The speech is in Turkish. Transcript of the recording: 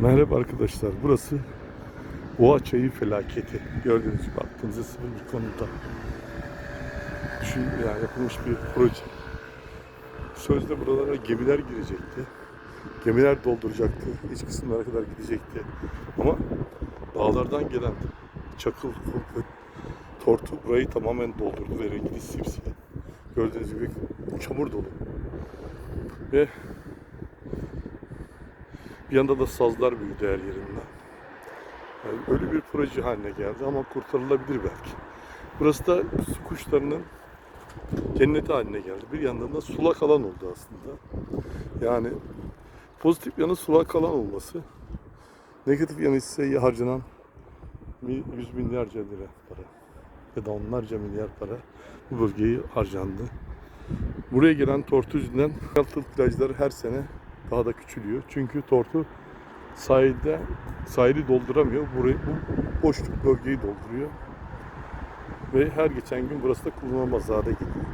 Merhaba arkadaşlar. Burası Boğa Çayı felaketi. Gördüğünüz gibi aklınıza sıfır bir konuda. Düşün, yani yapılmış bir proje. Sözde buralara gemiler girecekti. Gemiler dolduracaktı. İç kısımlara kadar gidecekti. Ama dağlardan gelen çakıl, ve tortu burayı tamamen doldurdu ve rengi simsiyah. Gördüğünüz gibi çamur dolu. Ve bir yanda da sazlar büyüdü her yerinden. Yani öyle bir proje haline geldi ama kurtarılabilir belki. Burası da su kuşlarının cenneti haline geldi. Bir yandan da sulak alan oldu aslında. Yani pozitif yanı sulak alan olması. Negatif yanı ise harcanan yüz milyarca lira para ya da onlarca milyar para bu bölgeyi harcandı. Buraya gelen tortu yüzünden plajları her sene daha da küçülüyor. Çünkü tortu sahilde sahili dolduramıyor. Burayı bu boşluk bölgeyi dolduruyor. Ve her geçen gün burası da kullanılmaz hale geliyor.